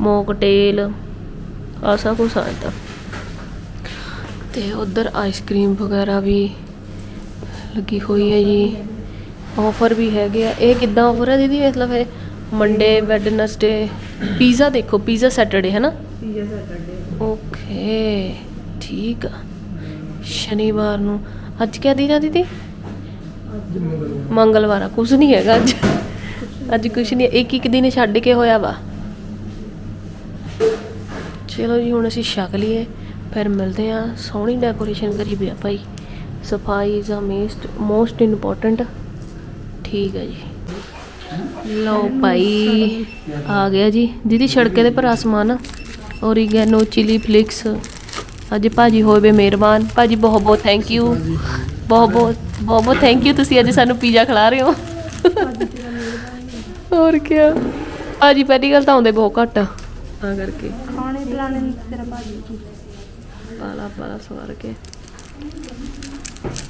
ਮੋਕਟੇਲ ਆਸਾ ਕੁਛ ਆ ਤਾਂ। ਤੇ ਉਧਰ ਆਈਸਕ੍ਰੀਮ ਵਗੈਰਾ ਵੀ ਲੱਗੀ ਹੋਈ ਹੈ ਜੀ। ਆਫਰ ਵੀ ਹੈਗੇ ਆ। ਇਹ ਕਿੱਦਾਂ ਆਫਰ ਹੈ ਦੀਦੀ? ਮਤਲਬ ਇਹ ਮੰਡੇ ਵੈਡਨਸਡੇ ਪੀਜ਼ਾ ਦੇਖੋ ਪੀਜ਼ਾ ਸੈਟਰਡੇ ਹੈ ਨਾ ਪੀਜ਼ਾ ਸੈਟਰਡੇ ਓਕੇ ਠੀਕ ਆ। ਸ਼ਨੀਵਾਰ ਨੂੰ। ਅੱਜ ਕਿਆ ਦਿਨ ਆ ਦੀਦੀ? ਮੰਗਲਵਾਰ। ਆ। ਕੁਝ ਨਹੀਂ ਹੈਗਾ ਅੱਜ। ਅੱਜ ਕੁਝ ਨਹੀਂ। ਇੱਕ ਇੱਕ ਦਿਨ ਛੱਡ ਕੇ ਹੋਇਆ ਵਾ। ਚਲੋ ਜੀ ਹੁਣ ਅਸੀਂ ਛਕ ਲਈਏ। ਫਿਰ ਮਿਲਦੇ ਆ ਸੋਹਣੀ ਡੈਕੋਰੇਸ਼ਨ ਕਰੀ ਵੀ ਆ ਭਾਈ। ਸਫ਼ਾਈ ਇਜ਼ ਆ ਮੋਸਟ ਮੋਸਟ ਇੰਪੋਰਟੈਂਟ ਠੀਕ ਹੈ ਜੀ। ਲਓ ਭਾਈ ਆ ਗਿਆ ਜੀ। ਦੀਦੀ ਛੜਕੇ ਦੇ ਪਰ ਆਸਮਾਨ ਔਰੀਗੈਨੋ ਚਿਲੀ ਫਲਿਕਸ। ਅੱਜ ਭਾਜੀ ਹੋਵੇ ਮਿਹਰਬਾਨ। ਭਾਜੀ ਬਹੁਤ ਬਹੁਤ ਥੈਂਕ ਯੂ ਬਹੁਤ ਬਹੁਤ ਬਹੁਤ ਬਹੁਤ ਥੈਂਕ ਯੂ ਤੁਸੀਂ ਅੱਜ ਸਾਨੂੰ ਪੀਜ਼ਾ ਖਿਲਾ ਰਹੇ ਹੋ। ਹੋਰ ਕੀ ਭਾਜੀ ਪਹਿਲੀ ਗੱਲ ਤਾਂ ਆਉਂਦੇ ਬਹੁਤ ਘੱਟ ਆ। ਤਾਂ ਕਰਕੇ। ਖਾਣੇ ਪਲਾਣੇ ਤੇਰਾ ਭਾਜੀ ਪਾਲਾ ਪਾਲਾ ਸਵਾਰ ਕੇ।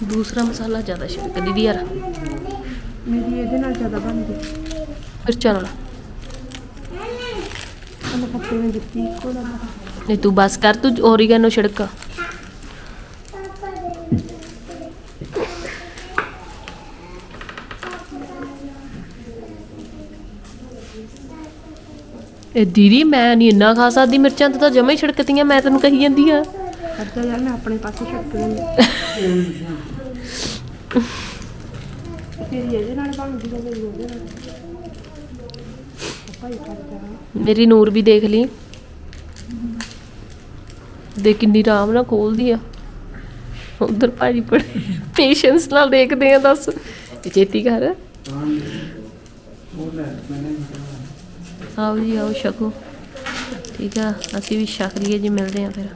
ਦੂਸਰਾ ਮਸਾਲਾ ਜ਼ਿਆਦਾ ਛਿੜਕ ਦੀਦੀ ਯਾਰ। ਮੇਰੀ ਇਹਦੇ ਨਾਲ ਜ਼ਿਆਦਾ ਬਣਦੀ ਮਿਰਚਾਂ ਨਾਲ ਉਹਨੇ ਪੱਤੇ ਨੇ ਦਿੱਤੀ ਇੱਕੋ ਦਾ ਨਹੀਂ ਤੂੰ ਬਸ ਕਰ ਤੂੰ ਔਰੀਗੈਨੋ ਛਿੜਕ। ਇਹ ਦੀਦੀ ਮੈਂ ਨਹੀਂ ਇੰਨਾ ਖਾ ਸਕਦੀ ਮਿਰਚਾਂ ਤੇ ਜਮਾ ਹੀ ਛਿੜਕਤੀਆਂ ਮੈਂ ਤੈਨੂੰ ਕਹੀ ਜਾਂਦੀ ਆ। ਅੱਧਾ ਯਾਰ ਮੈਂ ਆਪਣੇ ਪਾਸੇ ਛੱਡ ਦਿੰਦੀ *laughs* ਤੇਰੀ ਇਹਦੇ ਨਾਲ ਬਣਦੀ ਤਾਂ ਮੇਰੀ ਉਹਦੇ ਨਾਲ। ਭਾਈ ਕਰਦਾ ਮੇਰੀ ਨੂਰ ਵੀ ਦੇਖ ਲਈ। ਦੇ ਕਿੰਨੀ ਆਰਾਮ ਨਾਲ ਖੋਲਦੀ ਆ। ਉਧਰ ਭਾਜੀ ਬੜੇ ਪੇਸ਼ੈਂਸ ਨਾਲ ਦੇਖਦੇ ਆ ਦੱਸ। ਚੇਤੀ ਕਰ। ਆਓ ਜੀ ਆਓ ਛਕੋ ਠੀਕ ਆ ਅਸੀਂ ਵੀ ਛਕ ਲਈਏ ਜੀ ਮਿਲਦੇ ਆ ਫਿਰ।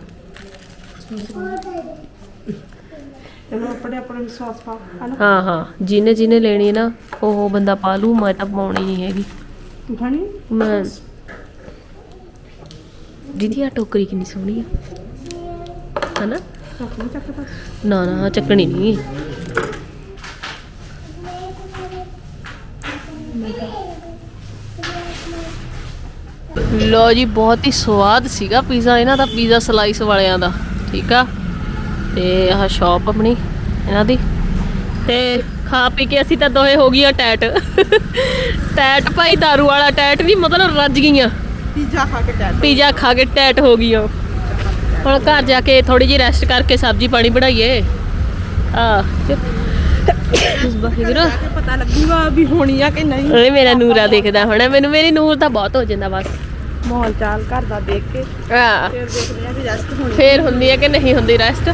ਚਲੋ ਆਪਣੇ ਆਪਣੇ ਵਿਸ਼ਵਾਸ ਪਾ ਹਨਾ? ਹਾਂ ਹਾਂ। ਜਿਹਨੇ ਜਿਹਨੇ ਲੈਣੀ ਨਾ ਉਹ ਬੰਦਾ ਪਾ ਲੂ ਮੈਂ ਤਾਂ ਪਾਉਣੀ ਨਹੀਂ ਹੈਗੀ। ਖਾਣੀ ਮੈਂ ਦੀਦੀ ਆ ਟੋਕਰੀ ਕਿੰਨੀ ਸੋਹਣੀ ਆ। ਹਨਾ? ਚੱਕ ਨੂੰ ਚੱਕ। ਪਾ ਨਾ ਨਾ ਚੱਕਣੀ ਨਹੀਂ। ਲੋ ਜੀ ਬਹੁਤ ਹੀ ਸਵਾਦ ਸੀਗਾ ਪੀਜ਼ਾ ਇਹਨਾਂ ਦਾ ਪੀਜ਼ਾ ਸਲਾਈਸ ਵਾਲਿਆਂ ਦਾ ਠੀਕ ਆ? ਤੇ ਆਹ ਸ਼ਾਪ ਆਪਣੀ ਇਹਨਾਂ ਦੀ। ਤੇ ਖਾ ਪੀ ਕੇ ਅਸੀਂ ਤਾਂ ਦੋਹੇ ਹੋ ਗਈਆਂ ਟੈਟ। ਟੈਟ ਭਾਈ दारू ਵਾਲਾ ਟੈਟ ਵੀ ਮਤਲਬ ਰੱਜ ਗਈਆਂ। ਪੀਜ਼ਾ ਖਾ ਕੇ ਟੈਟ ਪੀਜ਼ਾ ਖਾ ਕੇ ਟੈਟ ਹੋ ਗਈ ਹਾਂ ਹੁਣ ਘਰ ਜਾ ਕੇ ਥੋੜੀ ਜਿਹੀ ਰੈਸਟ ਕਰਕੇ ਸਬਜ਼ੀ ਪਾਣੀ ਬਣਾਈਏ। ਆ ਵਾਹਿਗੁਰੂ ਪਤਾ ਲੱਗੂਗਾ ਵੀ ਹੋਣੀ ਆ ਕਿ ਨਹੀਂ। ਉਹਨੇ ਮੇਰਾ ਨੂਰਾ ਦੇਖਦਾ ਹੋਣਾ। ਮੈਨੂੰ ਮੇਰੀ ਨੂਰ ਤਾਂ ਬਹੁਤ ਹੋ ਜਾਂਦਾ ਬਸ। ਮਾਹੌਲ ਚਾਲ ਘਰ ਦਾ ਦੇਖ ਕੇ ਆ ਫਿਰ ਦੇਖਦੇ ਆ ਵੀ ਰੈਸਟ ਹੋਣੀ ਫੇਰ ਹੁੰਦੀ ਹੈ ਕਿ ਨਹੀਂ ਹੁੰਦੀ ਰੈਸਟ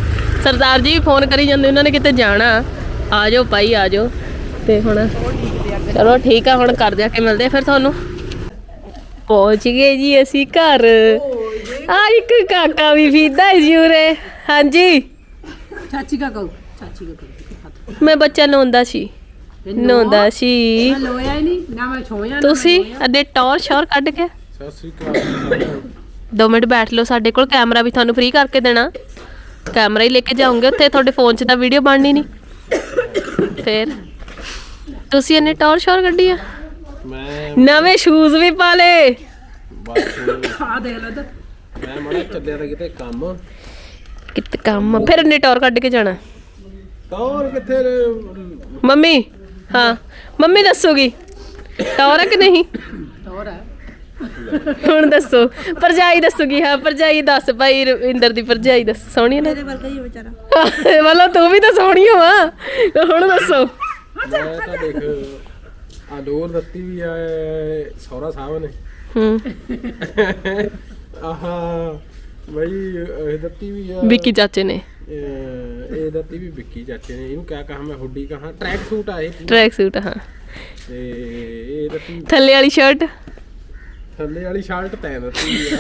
ਸਰਦਾਰ ਜੀ ਵੀ ਫੋਨ ਕਰੀ ਜਾਂਦੇ ਉਹਨਾਂ ਨੇ ਕਿਤੇ ਜਾਣਾ। ਆ ਜਾਓ ਭਾਈ ਆ ਜਾਓ। ਤੇ ਹੁਣ ਚਲੋ ਠੀਕ ਆ ਹੁਣ ਕਰ ਜਾ ਕੇ ਮਿਲਦੇ ਆ ਫਿਰ ਤੁਹਾਨੂੰ। ਪਹੁੰਚ ਗਏ ਜੀ ਅਸੀਂ ਘਰ। ਆ ਇੱਕ ਕਾਕਾ ਵੀ ਫੀਦਾ ਜੀ ਉਰੇ। ਹਾਂਜੀ। ਚਾਚੀ ਕਾ ਕਹੋ ਚਾਚੀ ਕਾ ਕਹੋ ਮੈਂ ਬੱਚਾ ਨਹਾਉਂਦਾ ਸੀ। ਨਹਾਉਂਦਾ ਸੀ। ਮੈਂ ਲੋਇਆ ਹੀ ਨਹੀਂ ਨਾ ਮੈਂ ਛੋਇਆ ਤੁਸੀਂ ਅੱਦੇ ਟੌਰ ਸ਼ੌਰ ਕੱਢ ਕੇ। ਸਤਿ ਸ੍ਰੀ ਅਕਾਲ ਦੋ ਮਿੰਟ ਬੈਠ ਲਓ ਸਾਡੇ ਕੋਲ ਕੈਮਰਾ ਵੀ ਤੁਹਾਨੂੰ ਫ੍ਰੀ ਕਰਕੇ ਦੇਣਾ। ਕੈਮਰਾ ਹੀ ਲੈ ਕੇ ਜਾਓਗੇ ਉੱਥੇ ਤੁਹਾਡੇ ਫੋਨ 'ਚ ਤਾਂ ਵੀਡੀਓ ਬਣਨੀ ਨਹੀਂ। ਫੇਰ। ਤੁਸੀਂ ਇਹਨੇ ਟੌਰ ਸ਼ੌਰ ਕੱਢੀ ਆ? ਮੈਂ ਨਵੇਂ ਸ਼ੂਜ਼ ਵੀ ਪਾ ਲੇ ਬਸ। ਆ ਲਓ ਤਾਂ ਮੈਂ ਮੜਾ ਚੱਲਿਆ ਤਾਂ ਕਿਤੇ ਕੰਮ। ਕਿਤੇ ਕੰਮ ਫਿਰ ਇਹਨੇ ਟੌਰ ਕੱਢ ਕੇ ਜਾਣਾ। ਤੌਰ ਕਿੱਥੇ? ਮੰਮੀ ਹਾਂ। ਮੰਮੀ ਦੱਸੋਗੀ। ਟੌਰ ਹੈ ਕਿ ਨਹੀਂ? ਹੋਰ ਹੈ ਹੁਣ ਦੱਸੋ ਪਰਜਾਈ ਦੱਸੂਗੀ ਹਾਂ ਪਰਜਾਈ ਦੱਸ ਭਾਈ ਰਵਿੰਦਰ ਦੀ ਪਰਜਾਈ ਦੱਸ ਸੋਹਣੀ ਨੇ? ਮੇਰੇ ਵਰਗਾ ਹੀ ਵਿਚਾਰਾ। ਮਤਲਬ ਤੂੰ ਵੀ ਤਾਂ ਸੋਹਣੀ ਹੋ ਆ ਹੁਣ ਦੱਸੋ। ਮੈਂ ਤਾਂ ਦੇਖ ਆ ਡੋਰ ਦਿੱਤੀ ਵੀ ਆ ਸੌਰਾ ਸਾਹਿਬ ਨੇ। ਹੂੰ। ਆਹਾ ਬਈ ਇਹ ਦਿੱਤੀ ਵੀ ਆ। ਵਿੱਕੀ ਚਾਚੇ ਨੇ। ਇਹ ਇਹ ਦਿੱਤੀ ਵੀ ਵਿੱਕੀ ਚਾਚੇ ਨੇ। ਇਹਨੂੰ ਕਿਆ ਕਹਾਂ ਮੈਂ ਹੁੱਡੀ ਕਹਾਂ। ਟਰੈਕ ਸੂਟ ਆ ਇਹ। ਟਰੈਕ ਸੂਟ ਹਾਂ। ਤੇ ਇਹ ਦਿੱਤੀ ਥੱਲੇ ਵਾਲੀ ਸ਼ਰਟ। ਥੱਲੇ ਵਾਲੀ ਸ਼ਰਟ ਤੈਂ ਦਿੱਤੀ ਆ।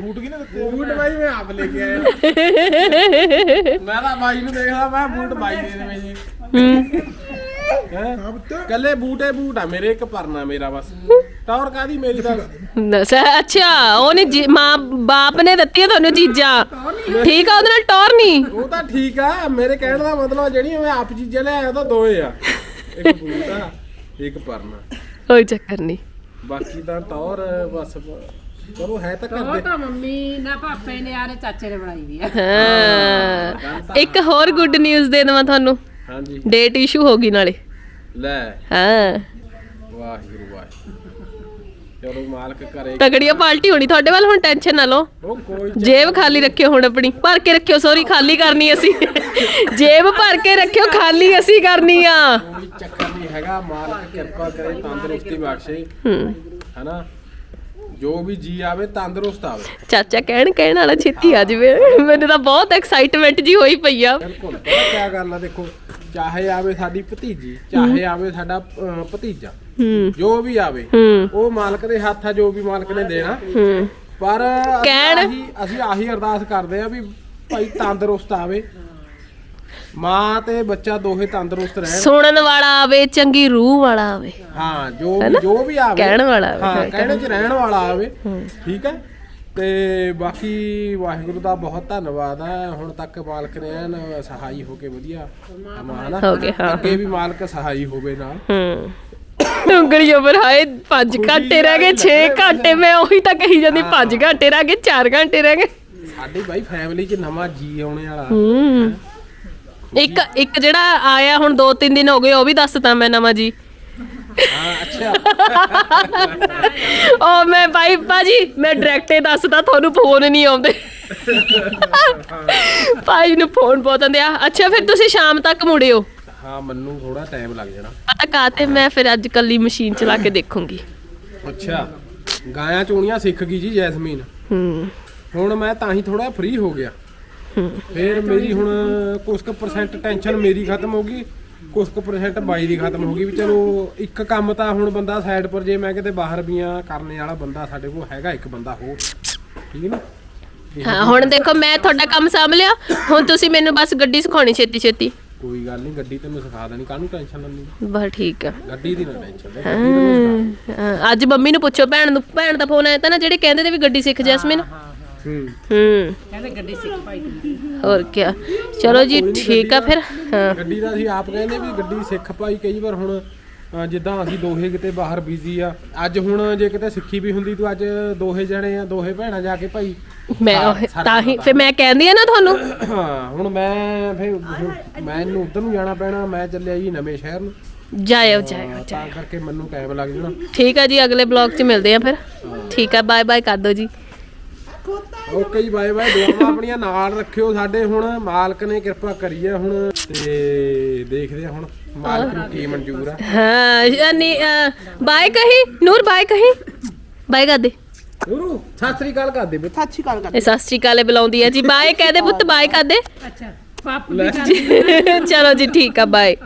ਬੂਟ ਕਿਨੇ ਦਿੱਤੇ ਬੂਟ ਬਾਈ ਮੈਂ ਆਪ ਲੈ ਕੇ ਆਇਆ। ਮੈਂ ਤਾਂ ਬਾਈ ਨੂੰ ਦੇਖਦਾ ਮੈਂ ਬੂਟ ਬਾਈ ਦੇ ਦੇਵੇਂ ਜੀ। ਹੈਂ? ਕੱਲੇ ਬੂਟੇ ਬੂਟ ਆ ਮੇਰੇ ਇੱਕ ਪਰਨਾ ਮੇਰਾ ਬਸ। ਟੌਰ ਕਾਦੀ ਮੇਰੀ ਤਾਂ? ਦੱਸ ਅੱਛਾ ਉਹਨੇ ਜੀ- ਮਾਂ ਬਾਪ ਨੇ ਦਿੱਤੀ ਆ ਤੁਹਾਨੂੰ ਚੀਜ਼ਾਂ। ਠੀਕ ਆ ਉਹਦੇ ਨਾਲ ਟੌਰ ਨਹੀਂ ਉਹ ਤਾਂ ਠੀਕ ਆ ਮੇਰੇ ਕਹਿਣ ਦਾ ਮਤਲਬ ਜਿਹੜੀਆਂ ਮੈਂ ਆਪ ਚੀਜ਼ਾਂ ਲੈ ਆਇਆ ਉਹ ਤਾਂ ਦੋਏ ਆ। ਇੱਕ ਬੂਟ ਆ ਇੱਕ ਪਰਨਾ ਕੋਈ ਚੱਕਰ ਨਹੀਂ। ਬਾਕੀ ਤਾਂ ਟੌਰ ਬਸ ਚਲੋ ਹੈ ਤਾਂ ਉਹ ਕਰਦੇ ਤਾਂ ਮੰਮੀ ਨਾ ਪਾਪੇ ਨੇ ਆਰੇ ਚਾਚੇ ਨੇ ਬਣਾਈ ਵੀ ਆ। ਹਾਂ। ਇੱਕ ਹੋਰ ਗੁੱਡ ਨਿਊਜ਼ ਦੇ ਦਵਾਂ ਤੁਹਾਨੂੰ। ਹਾਂਜੀ। ਡੇਟ ਇਸ਼ੂ ਹੋ ਗਈ ਨਾਲੇ। ਲੈ। ਹਾਂ। ਵਾਹਿਗੁਰੂ ਵਾਹਿਗੁਰੂ। ਚਲੋ ਮਾਲਕ ਕਰੇ। ਤਗੜੀਆਂ ਪਾਲਟੀ ਹੋਣੀ ਤੁਹਾਡੇ ਵੱਲ ਹੁਣ ਟੈਨਸ਼ਨ ਨਾ ਲਓ। ਉਹ ਕੋਈ ਜੇਬ ਖਾਲੀ ਰੱਖਿਓ ਹੁਣ ਆਪਣੀ। ਭਰ ਕੇ ਰੱਖਿਓ ਸੌਰੀ ਖਾਲੀ ਕਰਨੀ ਅਸੀਂ। ਜੇਬ ਭਰ ਕੇ ਰੱਖਿਓ ਖਾਲੀ ਅਸੀਂ ਕਰਨੀ ਆ। ਚੱਕਰ ਨਹੀਂ ਹੈਗਾ ਮਾਲਕ ਕਿਰਪਾ ਕਰੇ ਤੰਦਰੁਸਤੀ ਬਖਸ਼ੇ। ਹੂੰ। ਹਨਾ? ਜੋ ਵੀ ਜੀ ਆਵੇ ਤੰਦਰੁਸਤ ਆਵੇ। ਚਾਚਾ ਕਹਿਣ ਕਹਿਣ ਵਾਲਾ ਛੇਤੀ ਆ ਜਾਵੇ। ਮੈਨੂੰ ਤਾਂ ਬਹੁਤ ਐਕਸਾਈਟਮੈਂਟ ਜੀ ਹੋਈ ਪਈ ਆ। ਬਿਲਕੁਲ ਪਤਾ ਕੀ ਗੱਲ ਆ ਦੇਖੋ ਚਾਹੇ ਆਵੇ ਸਾਡੀ ਭਤੀਜੀ ਚਾਹੇ ਆਵੇ ਸਾਡਾ ਅਹ, ਭਤੀਜਾ ਹੂੰ। ਜੋ ਵੀ ਆਵੇ ਹੂੰ। ਉਹ ਮਾਲਕ ਦੇ ਹੱਥ ਆ ਜੋ ਵੀ ਮਾਲਕ ਨੇ ਦੇਣਾ। ਹੂੰ। ਪਰ ਅਸੀਂ ਕਹਿਣ- ਆਹੀ ਅਸੀਂ ਆਹੀ ਅਰਦਾਸ ਕਰਦੇ ਆ ਵੀ ਭਾਈ ਤੰਦਰੁਸਤ ਆਵੇ। ਮਾਂ ਤੇ ਬੱਚਾ ਦੋਹੇ ਤੰਦਰੁਸਤ ਰਹਿਣ। ਸੁਣਨ ਵਾਲਾ ਆਵੇ ਚੰਗੀ ਰੂਹ ਵਾਲਾ ਆਵੇ। ਹਾਂ ਜੋ ਵੀ ਜੋ ਵੀ ਆਵੇ। ਕਹਿਣ ਵਾਲਾ ਆਵੇ, ਹਾਂ ਕਹਿਣੇ ਚ ਰਹਿਣ ਵਾਲਾ ਆਵੇ। ਠੀਕ ਹੈ? ਤੇ ਬਾਕੀ ਵਾਹਿਗੁਰੂ ਦਾ ਬਹੁਤ ਧੰਨਵਾਦ ਹੈ। ਹੁਣ ਤੱਕ ਮਾਲਕ ਨੇ ਐਨ ਸਹਾਈ ਹੋ ਕੇ ਵਧੀਆ ਹਮਾਨਾ ਹੋ ਗਏ, ਹਾਂ, ਅੱਗੇ ਵੀ ਮਾਲਕ ਸਹਾਈ ਹੋਵੇ ਨਾਲ। ਹੂੰ। ਉਂਗਲੀਆਂ ਪਰ ਹਾਏ 5 ਘੰਟੇ ਰਹਿ ਗਏ 6 ਘੰਟੇ ਮੈਂ ਉਹੀ ਤਾਂ ਕਹੀ ਜਾਂਦੀ 5 ਘੰਟੇ ਰਹਿ ਗਏ 4 ਘੰਟੇ ਰਹਿ ਗਏ। ਸਾਡੀ ਬਾਈ ਫੈਮਿਲੀ 'ਚ ਨਵਾਂ ਜੀ ਆਉਣੇ ਵਾਲਾ। ਹੂੰ। ਇੱਕ ਇੱਕ ਜਿਹੜਾ ਆਇਆ ਹੁਣ 2-3 ਦਿਨ ਹੋ ਗਏ ਉਹ ਵੀ ਦੱਸਤਾ ਮੈਂ ਨਵਾਂ ਜੀ। ਹਾਂ ਅੱਛਾ ਉਹ ਮੈਂ ਭਾਈ ਭਾਜੀ ਮੈਂ ਡਾਇਰੈਕਟ ਹੀ ਦੱਸਦਾ ਤੁਹਾਨੂੰ ਫੋਨ ਨਹੀਂ ਆਉਂਦੇ। ਭਾਈ ਨੂੰ ਫੋਨ ਬਹੁਤ ਆਉਂਦੇ ਆ। ਅੱਛਾ ਫਿਰ ਤੁਸੀਂ ਸ਼ਾਮ ਤੱਕ ਮੁੜਿਓ ਹਾਂ? ਮੈਨੂੰ ਥੋੜਾ ਟਾਈਮ ਲੱਗ ਜਾਣਾ। ਪਤਾ ਕਾਤੇ ਮੈਂ ਫਿਰ ਅੱਜ ਕੱਲੀ ਮਸ਼ੀਨ ਚਲਾ ਕੇ ਦੇਖੂੰਗੀ। ਅੱਛਾ ਗਾਇਆਂ ਚੋਣੀਆਂ ਸਿੱਖ ਗਈ ਜੀ ਜੈਸਮੀਨ। ਹੂੰ। ਹੁਣ ਮੈਂ ਤਾਂ ਹੀ ਥੋੜਾ ਫ੍ਰੀ ਹੋ ਗਿਆ। ਫਿਰ ਮੇਰੀ ਹੁਣ ਕੁਝ ਕੁ ਪਰਸੈਂਟ ਟੈਨਸ਼ਨ ਮੇਰੀ ਖਤਮ ਹੋ ਗਈ ਕੁਝ ਕੁ ਪਰਸੈਂਟ ਬਾਈ ਦੀ ਖਤਮ ਹੋ ਗਈ ਵੀ ਚਲੋ ਇੱਕ ਕੰਮ ਤਾਂ ਹੁਣ ਬੰਦਾ ਸਾਈਡ ਪਰ ਜੇ ਮੈਂ ਕਿਤੇ ਬਾਹਰ ਵੀ ਆ ਕਰਨੇ ਵਾਲਾ ਬੰਦਾ ਸਾਡੇ ਕੋਲ ਹੈਗਾ ਇੱਕ ਬੰਦਾ ਹੋਰ ਠੀਕ ਹੈ ਨਾ? ਹਾਂ ਹੁਣ ਦੇਖੋ ਮੈਂ ਤੁਹਾਡਾ ਕੰਮ ਸਾਂਭ ਲਿਆ ਹੁਣ ਤੁਸੀਂ ਮੈਨੂੰ ਬਸ ਗੱਡੀ ਸਿਖਾਉਣੀ ਛੇਤੀ ਛੇਤੀ। ਕੋਈ ਗੱਲ ਨਹੀਂ ਗੱਡੀ ਤੈਨੂੰ ਸਿਖਾ ਦੇਣੀ ਕਾਹਨੂੰ ਟੈਨਸ਼ਨ ਲੈਣੀ ਬਸ ਠੀਕ ਆ ਗੱਡੀ ਦੀ ਨਾ ਟੈਨਸ਼ਨ ਲੈ ਗੱਡੀ ਤੈਨੂੰ ਸਿਖਾ। ਹਾਂ, ਅੱਜ ਮੰਮੀ ਨੂੰ ਪੁੱਛੋ ਭੈਣ ਨੂੰ ਭੈਣ ਦਾ ਫੋਨ ਆਇਆ ਤਾਂ ਨਾ ਜਿਹੜੇ ਕਹਿੰਦੇ ਤੇ ਵੀ ਗੱਡੀ ਸਿੱਖ ਜੈਸਮੀਨ। ਹੂੰ ਹੂੰ। ਕਹਿੰਦੇ ਗੱਡੀ ਸਿੱਖ ਭਾਈ ਦੀ। ਹੋਰ ਕੀ ਚਲੋ ਜੀ ਠੀਕ ਆ ਫਿਰ। ਹਾਂ। ਗੱਡੀ ਦਾ ਅਸੀਂ ਆਪ ਕਹਿੰਦੇ ਵੀ ਗੱਡੀ ਸਿੱਖ ਪਾਈ ਕਈ ਵਾਰ ਹੁਣ ਅ, ਜਿੱਦਾਂ ਅਸੀਂ ਦੋਹੇ ਕਿਤੇ ਬਾਹਰ ਬਿਜ਼ੀ ਆ। ਅੱਜ ਹੁਣ ਜੇ ਕਿਤੇ ਸਿੱਖੀ ਵੀ ਹੁੰਦੀ ਤੂੰ ਅੱਜ ਦੋਹੇ ਜਣੇ ਆ ਦੋਹੇ ਭੈਣਾਂ ਜਾ ਕੇ ਭਾਈ ਮੈਂ ਉਹ- ਤਾਂ ਹੀ ਫਿਰ ਮੈਂ ਕਹਿੰਦੀ ਆ ਨਾ ਤੁਹਾਨੂੰ। ਹਾਂ ਹੁਣ ਮੈਂ ਹੁਣ ਮੈਨੂੰ ਉਧਰ ਨੂੰ ਜਾਣਾ ਪੈਣਾ ਮੈਂ ਚੱਲਿਆ ਜੀ ਨਵੇਂ ਸ਼ਹਿਰ ਨੂੰ। ਜਾਇਓ ਜਾਇਓ ਤਾਂ ਜਾਇਓ। ਕਰਕੇ ਮੈਨੂੰ ਟਾਈਮ ਲੱਗ ਜਾਣਾ। ਠੀਕ ਆ ਜੀ ਅਗਲੇ ਬਲੌਗ 'ਚ ਮਿਲਦੇ ਆ ਫਿਰ। ਠੀਕ ਆ ਬਾਏ ਬਾਏ ਕਰ ਦਿਓ ਜੀ। ਓਕੇ ਜੀ ਬਾਏ ਬਾਏ। ਦੁਆਵਾਂ ਆਪਣੀਆਂ ਨਾਲ ਰੱਖਿਓ ਸਾਡੇ ਹੁਣ। ਮਾਲਕ ਨੇ ਕਿਰਪਾ ਕਰੀ ਹੈ ਹੁਣ ਤੇ ਦੇਖਦੇ ਆ ਹੁਣ ਮਾਲਕ ਨੂੰ ਕੀ ਮਨਜ਼ੂਰ ਆ। ਹਾਂ ਯਾਨੀ ਬਾਏ ਕਹੀ? ਨੂਰ ਬਾਏ ਕਹੀ? ਬਾਏ ਕਰ ਦੇ। ਗੁਰੂ ਸਤਿ ਸ੍ਰੀ ਅਕਾਲ ਕਰ ਦੇ ਸਤਿ ਸ਼੍ਰੀ ਅਕਾਲ ਕਰ ਇਹ ਸਤਿ ਸ਼੍ਰੀ ਅਕਾਲ ਇਹ ਬੁਲਾਉਂਦੀ ਆ ਜੀ। ਬਾਏ ਕਹਦੇ ਪੁੱਤ ਬਾਏ ਕਰ ਦੇ। ਅੱਛਾ ਪਾਪ ਚਲੋ ਜੀ ਠੀਕ ਆ ਬਾਏ।